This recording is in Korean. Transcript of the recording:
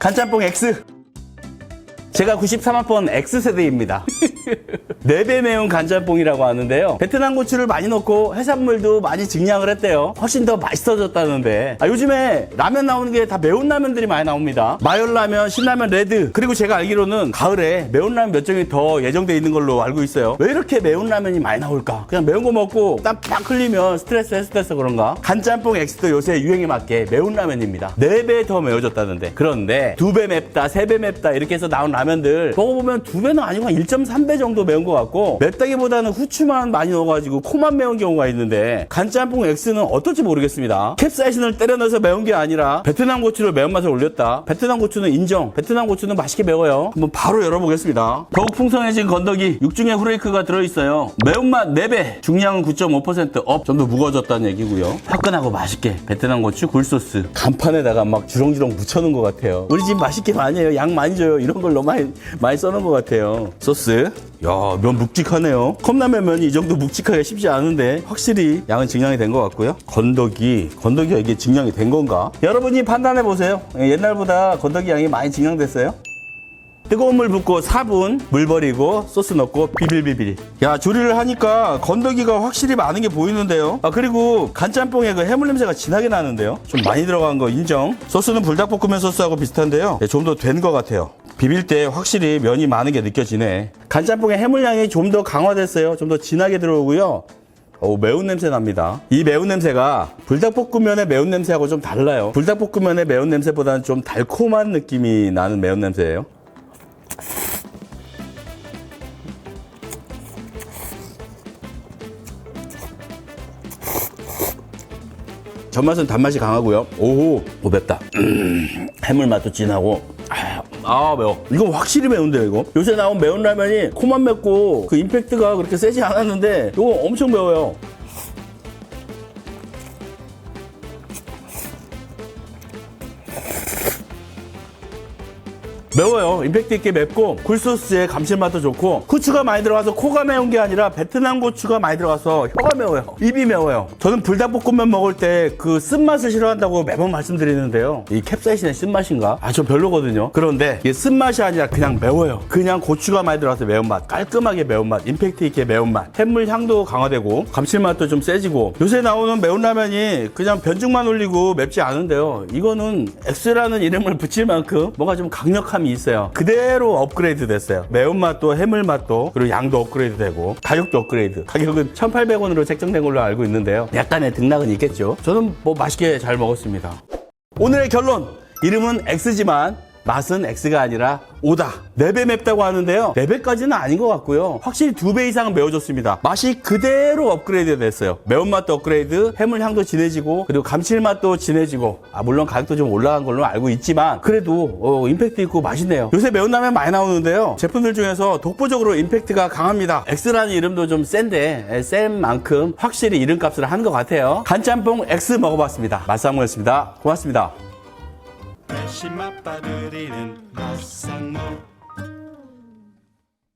간짬뽕 X. 제가 93만 번 X세대입니다. 4배 매운 간짬뽕이라고 하는데요. 베트남 고추를 많이 넣고 해산물도 많이 증량을 했대요. 훨씬 더 맛있어졌다는데. 아, 요즘에 라면 나오는 게 다 매운 라면들이 많이 나옵니다. 마열라면, 신라면 레드. 그리고 제가 알기로는 가을에 매운 라면 몇 종이 더 예정돼 있는 걸로 알고 있어요. 왜 이렇게 매운 라면이 많이 나올까? 그냥 매운 거 먹고 땀 팍 흘리면 스트레스 해소돼서 그런가? 간짬뽕 X도 요새 유행에 맞게 매운 라면입니다. 4배 더 매워졌다는데. 그런데 2배 맵다, 3배 맵다 이렇게 해서 나온 라면 들 먹어보면 2배는 아니고 한 1.3배 정도 매운 것 같고 맵다기보다는 후추만 많이 넣어가지고 코만 매운 경우가 있는데 간짬뽕 X는 어떨지 모르겠습니다. 캡사이신을 때려 넣어서 매운 게 아니라 베트남 고추를 매운맛을 올렸다. 베트남 고추는 인정. 베트남 고추는 맛있게 매워요. 한번 바로 열어보겠습니다. 더욱 풍성해진 건더기 육중에 후레이크가 들어있어요. 매운맛 4배, 중량은 9.5%업, 좀 더 무거워졌다는 얘기고요. 화끈하고 맛있게 베트남 고추 굴소스 간판에다가 막 주렁주렁 묻혀놓은 것 같아요. 우리 집 맛있게 많이 해요. 양 많이 줘요. 이런 걸 너무 많이, 많이 써놓은 것 같아요. 소스. 야, 면 묵직하네요. 컵라면 면이 이 정도 묵직하기가 쉽지 않은데 확실히 양은 증량이 된 것 같고요. 건더기, 건더기가 이게 증량이 된 건가? 여러분이 판단해 보세요. 예, 옛날보다 건더기 양이 많이 증량됐어요. 뜨거운 물 붓고 4분 물 버리고 소스 넣고 비빌비빌 야 조리를 하니까 건더기가 확실히 많은 게 보이는데요 아 그리고 간짬뽕에 그 해물 냄새가 진하게 나는데요 좀 많이 들어간 거 인정 소스는 불닭볶음면 소스하고 비슷한데요 네, 좀더 된 것 같아요 비빌 때 확실히 면이 많은 게 느껴지네 간짬뽕의 해물량이 좀 더 강화됐어요 좀 더 진하게 들어오고요 오, 매운 냄새 납니다. 이 매운 냄새가 불닭볶음면의 매운 냄새하고 좀 달라요. 불닭볶음면의 매운 냄새보다는 좀 달콤한 느낌이 나는 매운 냄새예요. 전맛은 단맛이 강하고요. 오, 오 맵다. 음, 해물 맛도 진하고. 아, 아, 매워. 이거 확실히 매운데요, 이거. 요새 나온 매운 라면이 코만 맵고 그 임팩트가 그렇게 세지 않았는데 이거 엄청 매워요. 매워요. 임팩트 있게 맵고 굴소스에 감칠맛도 좋고 후추가 많이 들어가서 코가 매운 게 아니라 베트남 고추가 많이 들어가서 혀가 매워요. 입이 매워요. 저는 불닭볶음면 먹을 때 그 쓴맛을 싫어한다고 매번 말씀드리는데요. 이 캡사이신의 쓴맛인가? 아, 좀 별로거든요. 그런데 이게 쓴맛이 아니라 그냥 매워요. 그냥 고추가 많이 들어가서 매운맛, 깔끔하게 매운맛, 임팩트 있게 매운맛, 햇물 향도 강화되고 감칠맛도 좀 세지고 요새 나오는 매운 라면이 그냥 변죽만 올리고 맵지 않은데요. 이거는 X라는 이름을 붙일 만큼 뭔가 좀 강력함이 있어요. 그대로 업그레이드 됐어요. 매운맛도 해물맛도 그리고 양도 업그레이드 되고 가격도 업그레이드. 가격은 1,800원으로 책정된 걸로 알고 있는데요. 약간의 등락은 있겠죠. 저는 뭐 맛있게 잘 먹었습니다. 오늘의 결론. 이름은 X지만 맛은 X가 아니라 오다. 4배 맵다고 하는데요. 4배까지는 아닌 것 같고요. 확실히 2배 이상은 매워졌습니다. 맛이 그대로 업그레이드 됐어요. 매운맛도 업그레이드, 해물 향도 진해지고, 그리고 감칠맛도 진해지고, 아, 물론 가격도 좀 올라간 걸로 알고 있지만, 그래도, 어, 임팩트 있고 맛있네요. 요새 매운 라면 많이 나오는데요. 제품들 중에서 독보적으로 임팩트가 강합니다. X라는 이름도 좀 센데, 에, 센 만큼 확실히 이름값을 한 것 같아요. 간짬뽕 X 먹어봤습니다. 맛상무였습니다. 고맙습니다. 날씨 맛봐드리는 맛상무